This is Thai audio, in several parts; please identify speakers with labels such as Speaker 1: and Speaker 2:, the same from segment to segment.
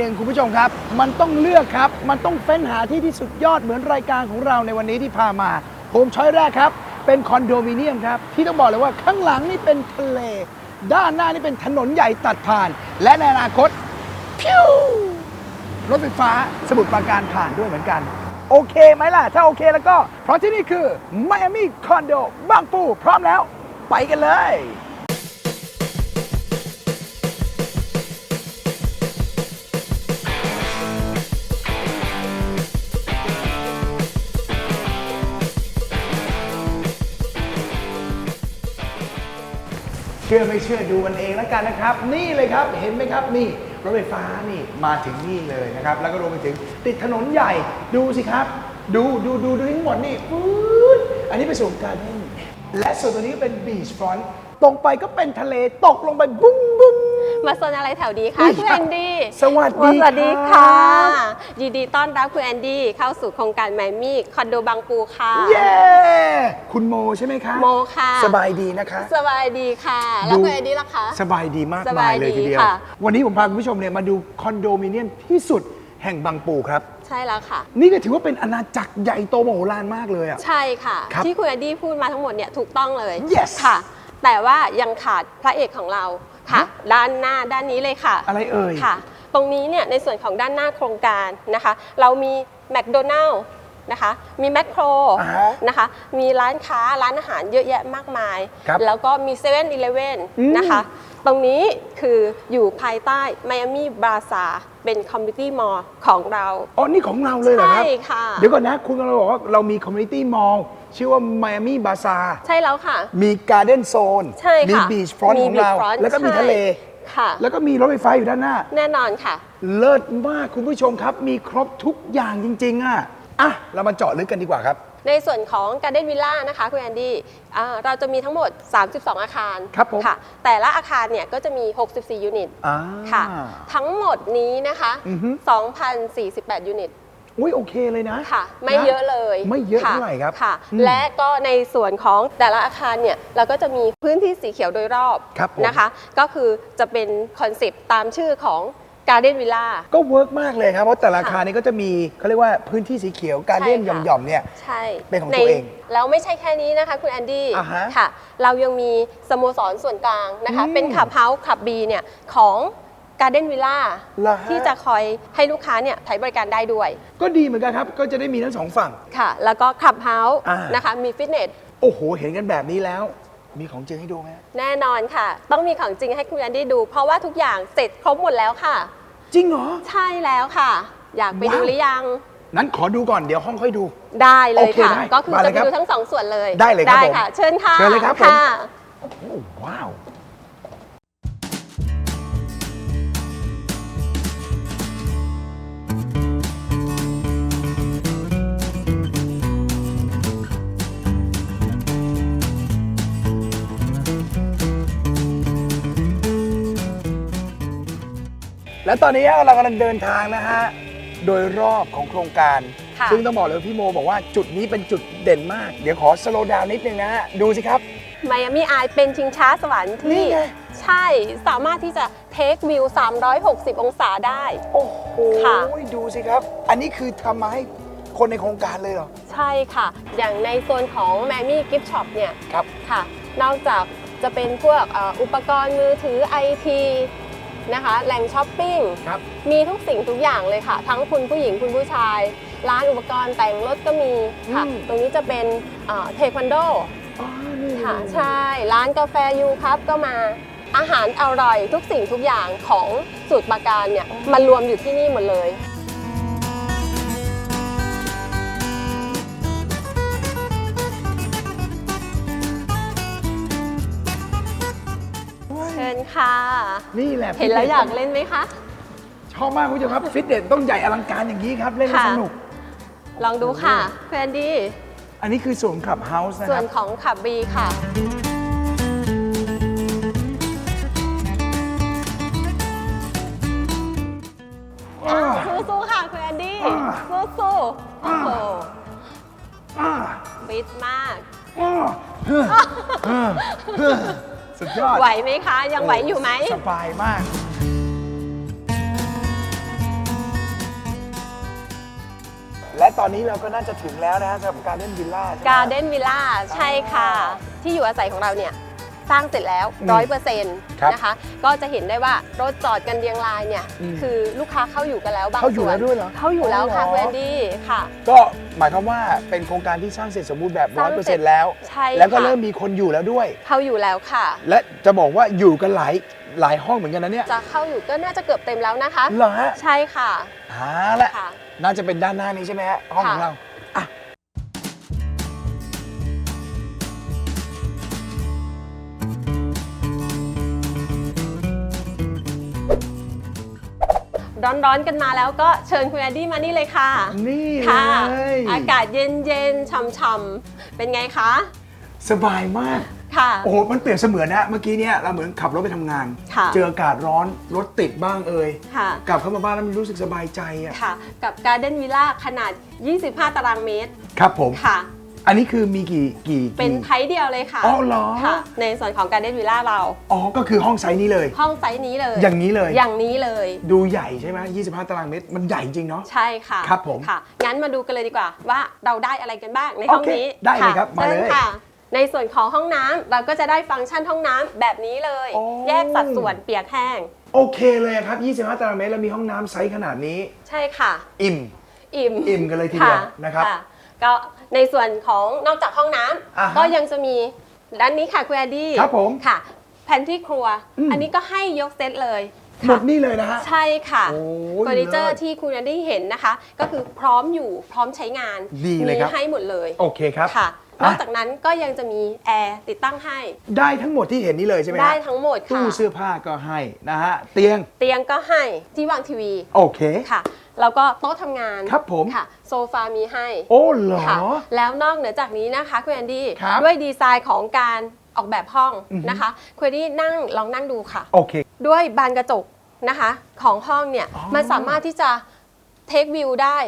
Speaker 1: หนึ่งคุณผู้ชมครับ มันต้องเลือกครับ มันต้องเฟ้นหาที่ที่สุดยอดเหมือนรายการของเราในวันนี้ที่พามาผมช้อยแรกครับ เป็นคอนโดมิเนียมครับ ที่ต้องบอกเลยว่าข้างหลังนี่เป็นทะเล ด้านหน้านี่เป็นถนนใหญ่ตัดผ่าน และในอนาคตพิวรถไฟฟ้าสมุทรปราการผ่านด้วยเหมือนกัน โอเคไหมล่ะ ถ้าโอเคแล้วก็ เพราะที่นี่คือ Miami Condo บางปูพร้อมแล้ว ไปกันเลย ชื่อไม่เชื่อดูกันเองแล้วกันนะครับ นี่เลยครับเห็นไหมครับนี่รถไฟฟ้านี่มาถึงนี่เลยนะครับ แล้วก็รวมไปถึงติดถนนใหญ่ดูสิครับ ดูดูดูดูทั้งหมดนี่ปื๊ดอันนี้เป็นส่วนการเล่นและส่วนตัวนี้เป็นบีชฟรอนต์ตรงไปก็เป็นทะเลตกลงไปบุ้งบุ้ง
Speaker 2: มาโซนอะไรแถวดี
Speaker 1: อุ๊
Speaker 2: คะ
Speaker 1: ย
Speaker 2: คุณแอนดี้
Speaker 1: สวัสดี
Speaker 2: สวัสดี
Speaker 1: ครั
Speaker 2: ค่ะ
Speaker 1: บ
Speaker 2: ยินดีต้อนรับคุณแอนดี้เข้าสู่โครงการแมมี่คอนโดบางปูค่ะ
Speaker 1: เย้คุณโมใช่ไหมคะ
Speaker 2: โมค่ะ
Speaker 1: สบายดีนะคะ
Speaker 2: สบายดีค่ะ แล้วคุณแอนดี้ล่ะคะ
Speaker 1: สบายดีมาก
Speaker 2: ส
Speaker 1: มา
Speaker 2: บายย
Speaker 1: เลยทีเดียว
Speaker 2: ดีค่ะ
Speaker 1: วันนี้ผมพาคุณผู้ชมเนี่ยมาดูคอนโดมิเนียมที่สุดแห่งบางปูครับ
Speaker 2: ใช่แล้วค่ะ
Speaker 1: นี่ก็ถือว่าเป็นอาณาจักรใหญ่โตมโหฬารมากเลยอะ
Speaker 2: ใช่ค่ะ
Speaker 1: ครับ
Speaker 2: ที่คุณแอนดี้พูดมาทั้งหมดเนี่ยถูกต้องเลย
Speaker 1: Yes
Speaker 2: ค่ะ แต่ว่ายังขาดพระเอกของเราค่ะ
Speaker 1: ฮะ
Speaker 2: ด้านหน้าด้านนี้เลยค่ะ
Speaker 1: อะไรเอ่ย
Speaker 2: ค่ะ ตรงนี้เนี่ยในส่วนของด้านหน้าโครงการนะคะ เรามีแมคโดนัลล์นะคะ มีแมคโคร
Speaker 1: อ่าฮะ
Speaker 2: นะคะ มีร้านค้าร้านอาหารเยอะแยะมากมาย
Speaker 1: ครับ
Speaker 2: แล้วก็มี7 e เ e ่ e อ e
Speaker 1: อืม
Speaker 2: นะคะ ตรงนี้คืออยู่ภายใต้ Miami b a z a เป็นคอมมิ n i t y Mall ของเรา
Speaker 1: อ๋อนี่ของเราเลยเหรอครับ
Speaker 2: ใช่ค่ะ
Speaker 1: เดี๋ยวก่อนนะ คุณกำลังบอกว่าเรามีคอมมูนิตี้มอลล์ ชื่อว่า Miami Bazaar
Speaker 2: ใช่แล้วค่ะ
Speaker 1: มีการ์เด้นโซน
Speaker 2: ใช่
Speaker 1: มี
Speaker 2: ค่ะ
Speaker 1: บีชฟรอนต์ของเรา
Speaker 2: beachfront
Speaker 1: แล้วก็มี
Speaker 2: ใช่
Speaker 1: ทะเล
Speaker 2: ค่ะ
Speaker 1: แล้วก็มีรถไฟฟ้าอยู่ด้านหน้า
Speaker 2: แน่นอนค่ะ
Speaker 1: เลิศมากคุณผู้ชมครับ มีครบทุกอย่างจริง ๆ อะ อะ เรามาเจาะลึกกันดีกว่าครับ
Speaker 2: ในส่วนของ Garden Villa นะคะคุณแอนดี้อ่าเราจะมีทั้งหมด 32 อาคาร
Speaker 1: ครับผม
Speaker 2: ค่ะ แต่ละอาคารเนี่ยก็จะมี 64 ยูนิต
Speaker 1: อ่า
Speaker 2: ค่ะ ทั้งหมดนี้นะคะ
Speaker 1: อือฮึ
Speaker 2: 2,048 ยูนิต
Speaker 1: อุ้ยโอเคเลยนะ
Speaker 2: ค่ะ ไม่
Speaker 1: น
Speaker 2: เยอะเลย
Speaker 1: ไม่เยอะ
Speaker 2: ค่
Speaker 1: เท่าไหร่ครับ
Speaker 2: ค่ะ
Speaker 1: อืม
Speaker 2: และก็ในส่วนของแต่ละอาคารเนี่ยเราก็จะมีพื้นที่สีเขียวโดยรอบ
Speaker 1: ครับผม
Speaker 2: นะคะ ก็คือจะเป็นคอนเซปต์ตามชื่อของ Garden Villa
Speaker 1: ก็เวิร์กมากเลยครับ เพราะแต่ละอา
Speaker 2: ค่ะ
Speaker 1: คารนี้ก็จะมีเขาเรียกว่าพื้นที่สีเขียวการเล่น
Speaker 2: ใช่ค่ะ
Speaker 1: หย่อมๆเนี่ย
Speaker 2: ใช่
Speaker 1: เป็นของ
Speaker 2: ใน
Speaker 1: ตัวเอง
Speaker 2: แล้วไม่ใช่แค่นี้นะคะคุณแอนดี้
Speaker 1: อ่าฮะ
Speaker 2: ค่ะ เรายังมีสโมสรส่วนกลางนะคะ
Speaker 1: อืม
Speaker 2: เป็นขับเฮาส์ขับบีเนี่ยของ Garden Villa
Speaker 1: เหรอฮะ
Speaker 2: ที่จะคอยให้ลูกค้าเนี่ยใช้บริการได้ด้วย
Speaker 1: ก็ดีเหมือนกันครับ ก็จะได้มีทั้งสองฝั่ง
Speaker 2: ค่ะ แล้วก็ขับเฮาส์
Speaker 1: อ่าน
Speaker 2: นะคะ มีฟิตเนส
Speaker 1: โอ้โห เห็นกันแบบนี้แล้ว มีของจริงให้ดูไหมฮะ
Speaker 2: แน่นอนค่ะ ต้องมีของจริงให้คุณแอนดี้ดู เพราะว่าทุกอย่างเสร็จครบหมดแล้วค่ะ
Speaker 1: จริงเหรอ
Speaker 2: ใช่แล้วค่ะ อยากไปดู
Speaker 1: ว้าว
Speaker 2: หรือยัง
Speaker 1: นั้นขอดูก่อนเดี๋ยวห้องค่อยดู
Speaker 2: ได้เลย
Speaker 1: โอเค
Speaker 2: ค่ะ
Speaker 1: ได้
Speaker 2: ก็คือ
Speaker 1: มาเล
Speaker 2: จะ
Speaker 1: ย
Speaker 2: ไป
Speaker 1: ครับ
Speaker 2: ดูทั้งสองส่วนเลย
Speaker 1: ได้เลยครับผม
Speaker 2: ค่ะ เชิญค่ะ
Speaker 1: เชิญเลยครับผมะโอ้ว้าว และตอนนี้เรากำลังเดินทางนะฮะโดยรอบของโครงการ
Speaker 2: ค่ะ
Speaker 1: ซึ่งต้องบอกเลยว่าพี่โมบอกว่าจุดนี้เป็นจุดเด่นมาก เดี๋ยวขอสโลว์ดาวนิดนึงนะฮะดูสิครับ
Speaker 2: ไมอามี่ไอเป็นชิงช้าสวรรค์
Speaker 1: นี่
Speaker 2: ที่
Speaker 1: ไง
Speaker 2: ใช่สามารถที่จะเทควิว 360 องศาได้
Speaker 1: โอ้โห
Speaker 2: ค่ะ
Speaker 1: ดูสิครับ อันนี้คือทำมาให้คนในโครงการเลยเหรอ
Speaker 2: ใช่ค่ะ อย่างในโซนของแมมี่กิฟช็อปเนี่ย
Speaker 1: ครับ
Speaker 2: ค่ะ นอกจากจะเป็นพวกเอ่ออุปกรณ์มือถือไอที นะคะแหล่งช้อปปิ้ง
Speaker 1: ครับ
Speaker 2: มีทุกสิ่งทุกอย่างเลยค่ะ ทั้งคุณผู้หญิงคุณผู้ชาย ร้านอุปกรณ์แต่งรถก็มีค่ะ
Speaker 1: อืม
Speaker 2: ตรงนี้จะเป็นเทควันโด
Speaker 1: อ๋อนี่
Speaker 2: ค่ะใช่ ร้านกาแฟยูครับก็มาอาหารอร่อยทุกสิ่งทุกอย่างของสูตรปราการเนี่ยมารวมอยู่ที่นี่หมดเลย ค่ะ
Speaker 1: นี่แหละ
Speaker 2: เห็นแล้วอยากเล่นไหมคะ
Speaker 1: ชอบมากคุณผู้ชมครับฟิตเนสต้องใหญ่อลังการอย่างนี้ครับ เล่นแล้ว
Speaker 2: ค่ะ
Speaker 1: สนุก
Speaker 2: ลองดูค่ะเพื่อนดี
Speaker 1: อันนี้คือส่วนขับเฮาส์นะ
Speaker 2: ส่
Speaker 1: ควรั
Speaker 2: น
Speaker 1: บ
Speaker 2: ของขับบีค่ะ
Speaker 1: อ่า
Speaker 2: สู้ๆค่ะคุณแอนดี้
Speaker 1: อ่า
Speaker 2: สู้ๆโอ้โห
Speaker 1: อ่า
Speaker 2: ฟิตมาก
Speaker 1: อ่าเฮ้อเฮ้อเฮ้อ สุดยอด
Speaker 2: ไหวไหมคะ ยังไหวอยู่ไหม
Speaker 1: สบายมาก และตอนนี้เราก็น่าจะถึงแล้วนะสำหรับการเล่นวิลล่า
Speaker 2: การเดนวิลล่าใช่ค่ะ ที่อยู่อาศัยของเราเนี่ย สร้างเสร็จแล้ว
Speaker 1: อืม
Speaker 2: ร้อยเปอร์เซ็นต์
Speaker 1: ครับ
Speaker 2: นะคะ ก็จะเห็นได้ว่ารถจอดกันเรียงรายเนี่ย
Speaker 1: อืม
Speaker 2: คือลูกค้าเข้าอยู่กันแล้วบาง
Speaker 1: เข้าอยู่
Speaker 2: ส่วน
Speaker 1: แล้วด้วยเหรอ
Speaker 2: เข้าอยู่แล้วค่ะ
Speaker 1: อ๋อ
Speaker 2: เวนดี้ค่ะ
Speaker 1: ก็หมายความว่าเป็นโครงการที่สร้างเสร็จสมบูรณ์แบบ
Speaker 2: ส
Speaker 1: ร้
Speaker 2: ร้า
Speaker 1: อย
Speaker 2: ง
Speaker 1: เปอร์
Speaker 2: เสร็
Speaker 1: เซ็น
Speaker 2: จ
Speaker 1: ต์แล้ว
Speaker 2: ใช่
Speaker 1: แล้วก็
Speaker 2: ค่ะ
Speaker 1: เริ่มมีคนอยู่แล้วด้วย
Speaker 2: เข้าอยู่แล้วค่ะ
Speaker 1: และจะบอกว่าอยู่กันหลายหลายห้องเหมือนกันนะเนี่ย
Speaker 2: จะเข้าอยู่ก็น่าจะเกือบเต็มแล้วนะคะ
Speaker 1: เหรอฮะ
Speaker 2: ใช่ค่ะ
Speaker 1: เอ่าละ
Speaker 2: ค่ะ
Speaker 1: น่าจะเป็นด้านหน้านี้ใช่ไหมฮะห้องของ
Speaker 2: ค่ะ
Speaker 1: เรา
Speaker 2: ร้อนๆกันมาแล้วก็เชิญคุณแอดดี้มานี่เลยค่ะ
Speaker 1: นี่
Speaker 2: ค่ะ
Speaker 1: เลย
Speaker 2: อากาศเย็นๆช่ำๆเป็นไงคะ
Speaker 1: สบายมาก
Speaker 2: ค่ะ
Speaker 1: โอ้โห มันเปรียบเสมือนนะ เมื่อกี้เนี่ยเราเหมือนขับรถไปทำงาน
Speaker 2: ค่ะ
Speaker 1: เจออากาศร้อนรถติดบ้างเอ่ย
Speaker 2: ค่ะ
Speaker 1: กลับเข้ามาบ้านแล้วมันรู้สึกสบายใจอะ
Speaker 2: ค่ะ กับ Garden Villa ขนาด 25 ตารางเมตร
Speaker 1: ครับผม
Speaker 2: ค่ะ
Speaker 1: อันนี้คือมีกี่กี่
Speaker 2: เป็น
Speaker 1: กี่
Speaker 2: ไทป์เดียวเลยค่ะ
Speaker 1: อ๋อเหรอ
Speaker 2: ค่ะ ในส่วนของ Garden Villa เรา
Speaker 1: อ๋อ ก็คือห้องไซส์นี้เลย
Speaker 2: ห้องไซส์นี้เลย
Speaker 1: อย่างนี้เลย
Speaker 2: อย่างนี้เลย
Speaker 1: ดูใหญ่ใช่ไหม25 ตารางเมตร มันใหญ่จริงเนาะ
Speaker 2: ใช่ค่ะ
Speaker 1: ครับผม
Speaker 2: ค่ะ งั้นมาดูกันเลยดีกว่า ว่าเราได้อะไรกันบ้างในห้อง
Speaker 1: โอเค
Speaker 2: นี้
Speaker 1: ได้เลยครับะมาเลย
Speaker 2: ชิญค่ะ ในส่วนของห้องน้ำเราก็จะได้ฟังก์ชันห้องน้ำแบบนี้เลย
Speaker 1: โอ้
Speaker 2: แยกสัดส่วนเปียกแห้ง
Speaker 1: โอเคเลยครับ 25 ตารางเมตรแล้วมีห้องน้ำไซส์ขนาดนี้
Speaker 2: ใช่ค่ะ
Speaker 1: อิ่ม
Speaker 2: อิ่ม
Speaker 1: อิ่มกันเลยทีเดียวนะครับ
Speaker 2: ก็ ในส่วนของนอกจากห้องน้ำ
Speaker 1: อ่าฮะ
Speaker 2: ก็ยังจะมีด้านนี้ค่ะคุณแอดดี้
Speaker 1: ครับผม
Speaker 2: ค่ะแพนที่ครัว
Speaker 1: อืม
Speaker 2: อันนี้ก็ให้ยกเซตเลย
Speaker 1: หม
Speaker 2: ค่ะ
Speaker 1: ดนี่เลยนะฮะ
Speaker 2: ใช่ค่ะ
Speaker 1: โอ้ย
Speaker 2: เฟอร์นิเจอ
Speaker 1: เลิ
Speaker 2: ร์
Speaker 1: ศ
Speaker 2: ที่คุณแอดดี้เห็นนะคะ ก็คือพร้อมอยู่พร้อมใช้งาน
Speaker 1: ดีเลยครับ
Speaker 2: มีให้หมดเลย
Speaker 1: โอเคครับ
Speaker 2: ค่ะน
Speaker 1: อะ
Speaker 2: อกจากนั้นก็ยังจะมีแอร์ติดตั้งให้
Speaker 1: ได้ทั้งหมดที่เห็นนี่เลยใช่ไหมฮะ
Speaker 2: ได้ทั้งหมดค่ะ
Speaker 1: ตู้เสื้อผ้าก็ให้นะฮะเตียง
Speaker 2: เตียงก็ให้ที่วางทีวี
Speaker 1: โอเค
Speaker 2: ค่ะ แล้วก็โต๊ะทำงาน
Speaker 1: ครับผม
Speaker 2: ค่ะ โซฟามีให้
Speaker 1: โอ้เหรอ
Speaker 2: ค่ะแล้วนอกเหนือจากนี้นะคะคุณแอนดี้
Speaker 1: ครับ
Speaker 2: ด้วยดีไซน์ของการออกแบบห้อง
Speaker 1: อือฮึ
Speaker 2: นะคะคุณแอนดี้นั่งลองนั่งดูค่ะ
Speaker 1: โอเค
Speaker 2: ด้วยบานกระจกนะคะ ของห้องเนี่ย
Speaker 1: อ๋อ
Speaker 2: มันสามารถที่จะเทควิวได้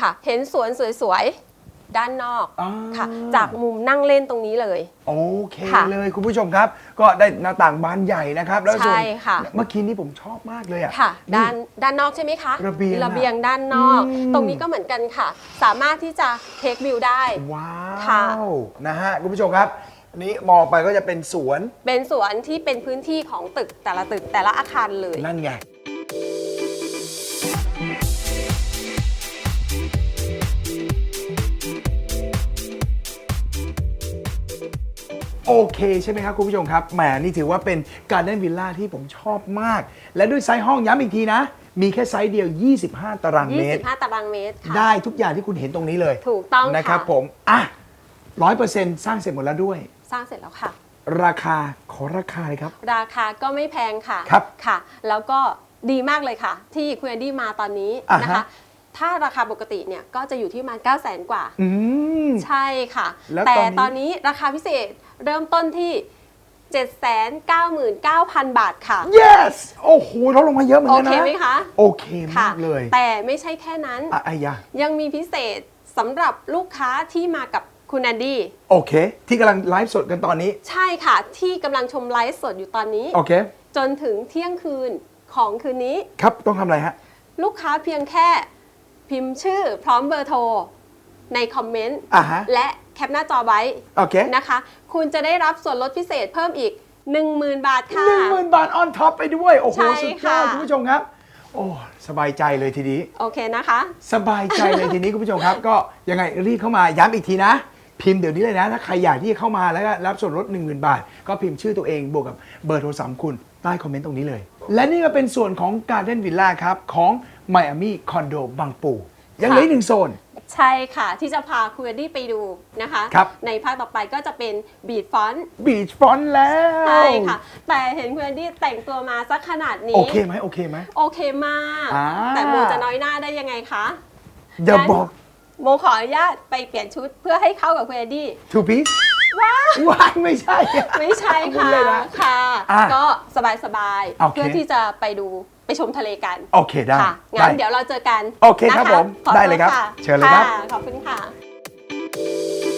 Speaker 2: ค่ะ เห็นสวนสวยๆ ด้านนอก
Speaker 1: อ่า
Speaker 2: ค่ะ จากมุมนั่งเล่นตรงนี้เลย
Speaker 1: โอเค
Speaker 2: ค่ะ
Speaker 1: เลยคุณผู้ชมครับ ก็ได้หน้าต่างบานใหญ่นะครับ แล้วส่วน
Speaker 2: ใช่ค่ะ
Speaker 1: เมื่อกี้นี้ผมชอบมากเลยอะ
Speaker 2: ค่ะ
Speaker 1: นี่
Speaker 2: ด้านด้านนอกใช่ไหมคะ
Speaker 1: ระเบียงอะ
Speaker 2: ระเบียงด้านนอก
Speaker 1: อืม
Speaker 2: ตรงนี้ก็เหมือนกันค่ะ สามารถที่จะเทควิวได้
Speaker 1: ว้า
Speaker 2: ค่ะ
Speaker 1: วนะฮะคุณผู้ชมครับอันนี้มองไปก็จะเป็นสวน
Speaker 2: เป็นสวนที่เป็นพื้นที่ของตึกแต่ละตึกแต่ละอาคารเลย
Speaker 1: นั่นไง โอเคใช่ไหมครับคุณผู้ชมครับแหมนี่ถือว่าเป็นการเล่นวิลล่าที่ผมชอบมาก และด้วยไซส์ห้องย้ำอีกทีนะ มีแค่ไซส์เดียว 25 ตารางเมตร
Speaker 2: 25 ตารางเมตรค่ะ
Speaker 1: ได้ทุกอย่างที่คุณเห็นตรงนี้เลย
Speaker 2: ถูกต้อง
Speaker 1: นะครับ
Speaker 2: ค่ะ
Speaker 1: ผมอะร้อยเปอร์เซ็นต์สร้างเสร็จหมดแล้วด้วย
Speaker 2: สร้างเสร็จแล้วค่ะ
Speaker 1: ราคาขอราคาเลยครับ
Speaker 2: ราคาก็ไม่แพงค่ะ
Speaker 1: ครับ
Speaker 2: ค่ะ แล้วก็ดีมากเลยค่ะ ที่คุณแอนดี้มาตอนนี้
Speaker 1: อ่าฮะ
Speaker 2: นะคะ ถ้าราคาปกติเนี่ยก็จะอยู่ที่ประมาณ 9 0 0 0 0 0 กว่า
Speaker 1: อืม
Speaker 2: ใช่ค่ะ
Speaker 1: แล้ว
Speaker 2: แต่
Speaker 1: ตอนนี้
Speaker 2: ตอนนี้ราคาพิเศษเริ่มต้นที่ 799,000 บาทค่ะ
Speaker 1: yes โอ้โหลดลงมาเยอะเหมือน
Speaker 2: โอ
Speaker 1: กัน
Speaker 2: เค
Speaker 1: นะ
Speaker 2: ไหมคะ
Speaker 1: โอเค
Speaker 2: ค่ะ
Speaker 1: มากเลย
Speaker 2: แต่ไม่ใช่แค่นั้น
Speaker 1: อะอายะ
Speaker 2: ยังมีพิเศษสำหรับลูกค้าที่มากับคุณแอนดี้
Speaker 1: โอเค ที่กำลังไลฟ์สดกันตอนนี้
Speaker 2: ใช่ค่ะ ที่กำลังชมไลฟ์สดอยู่ตอนนี้
Speaker 1: โอเค
Speaker 2: จนถึงเที่ยงคืนของคืนนี้
Speaker 1: ครับต้องทำอะไรฮะ
Speaker 2: ลูกค้าเพียงแค่ พิมพ์ชื่อพร้อมเบอร์โทรในคอมเมนต์
Speaker 1: อ่าฮะ
Speaker 2: และแคปหน้าจอไว้
Speaker 1: โอเค
Speaker 2: นะคะ คุณจะได้รับส่วนลดพิเศษเพิ่มอีก 10,000 บาทค่ะ
Speaker 1: หนึ่งหมื่นบาทออนท็อปไปด้วย โอ้โห
Speaker 2: ใช่
Speaker 1: สุดยอด
Speaker 2: ค่ะ
Speaker 1: คุณผู้ชมครับ โอ้สบายใจเลยทีนี้
Speaker 2: โอเคนะคะ
Speaker 1: สบายใจเลยทีนี้ คุณผู้ชมครับ ก็ยังไงรีบเข้ามาย้ำอีกทีนะ พิมพ์เดี๋ยวนี้เลยนะ ถ้าใครอยากที่จะเข้ามาแล้วก็รับส่วนลด1 0,000 บาท ก็พิมพ์ชื่อตัวเองบวกกับเบอร์โทรศัพท์คุณใต้คอมเมนต์ตรงนี้เลย และนี่ก็เป็นส่วนของ Garden Villa ครับ ของ Miami Condo บางปู ยังเหลืออีกหนึ่งโซน
Speaker 2: ใช่ค่ะ ที่จะพาคุณแอนดี้ไปดูนะคะ
Speaker 1: ครับ
Speaker 2: ในภาคต่อไปก็จะเป็นบีดฟอนต์
Speaker 1: Beach Front แล้ว
Speaker 2: ใช่ค่ะ แต่เห็นคุณแอนดี้แต่งตัวมาสักขนาดนี้
Speaker 1: โอเคไหมโอเคไหม
Speaker 2: โอเคมาก
Speaker 1: อ่า
Speaker 2: แต่โมจะน้อยหน้าได้ยังไงคะ
Speaker 1: อย่าบอก
Speaker 2: โมขออนุญาตไปเปลี่ยนชุดเพื่อให้เข้ากับคุณแอนดี้
Speaker 1: two piece ว้ายไม่ใช่อะ
Speaker 2: ไม่ใช่
Speaker 1: พูด
Speaker 2: ค่ะ
Speaker 1: เลยนะ
Speaker 2: ค่ะ
Speaker 1: อะ
Speaker 2: ก็สบายสบายๆ
Speaker 1: โอเค
Speaker 2: เพื่อที่จะไปดูไปชมทะเลกัน
Speaker 1: โอเคได้
Speaker 2: ค่ะ
Speaker 1: ได้
Speaker 2: งั้นเดี๋ยวเราเจอกัน
Speaker 1: โอเคครับ
Speaker 2: นะะ
Speaker 1: ผม
Speaker 2: ขอ
Speaker 1: ได้เลยครับ
Speaker 2: ตัวะ
Speaker 1: เชิญเลยครับะ
Speaker 2: ขอบคุณค่ะ